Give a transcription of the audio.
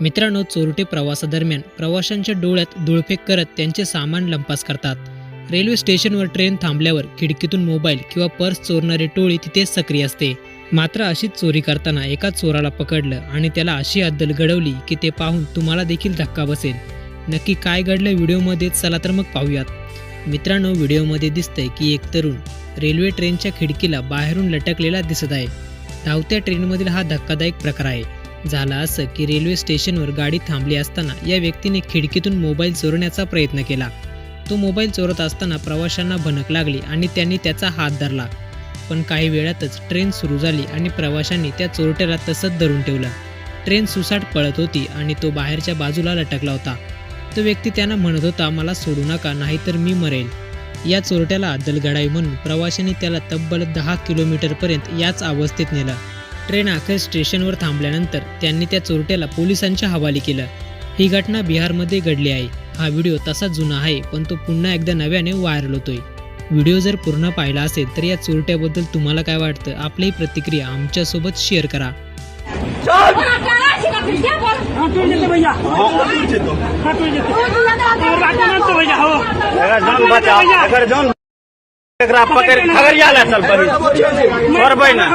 मित्रांनो चोरटे प्रवासादरम्यान प्रवाशांच्या डोळ्यात धुळफेक करत त्यांचे सामान लंपास करतात. रेल्वे स्टेशनवर ट्रेन थांबल्यावर खिडकीतून मोबाईल किंवा पर्स चोरणारी टोळी तिथे सक्रिय असते. मात्र अशीच चोरी करताना एका चोराला पकडलं आणि त्याला अशी अद्दल घडवली की ते पाहून तुम्हाला देखील धक्का बसेल. नक्की काय घडलं व्हिडिओमध्ये चला तर मग पाहूयात. मित्रांनो व्हिडिओमध्ये दिसतंय की एक तरुण रेल्वे ट्रेनच्या खिडकीला बाहेरून लटकलेला दिसत आहे. धावत्या ट्रेनमधील हा धक्कादायक प्रकार आहे. झालं असं की रेल्वे स्टेशनवर गाडी थांबली असताना या व्यक्तीने खिडकीतून मोबाईल चोरण्याचा प्रयत्न केला. तो मोबाईल चोरत असताना प्रवाशांना भनक लागली आणि त्यांनी त्याचा हात धरला. पण काही वेळातच ट्रेन सुरू झाली आणि प्रवाशांनी त्या चोरट्याला तसंच धरून ठेवलं. ट्रेन सुसाट पळत होती आणि तो बाहेरच्या बाजूला लटकला होता. तो व्यक्ती त्यांना म्हणत होता मला सोडू नका नाहीतर मी मरेल. या चोरट्याला अद्दल घडावी म्हणून प्रवाशांनी त्याला तब्बल दहा किलोमीटरपर्यंत याच अवस्थेत नेलं. ट्रेन अखेर स्टेशनवर थांबल्यानंतर त्यांनी त्या चोरट्याला पोलिसांच्या हवाली केलं ही घटना बिहारमध्ये घडली आहे हा व्हिडिओ तसा जुना आहे पण तो पुन्हा एकदा नव्याने व्हायरल होतोय व्हिडिओ जर पूर्ण पाहिला असेल तर या चोरट्याबद्दल तुम्हाला काय वाटतं आपली प्रतिक्रिया आमच्यासोबत शेअर करा हाँ भैया एकरा पकड़ खगड़िया ले चल पड़ी और भाई ना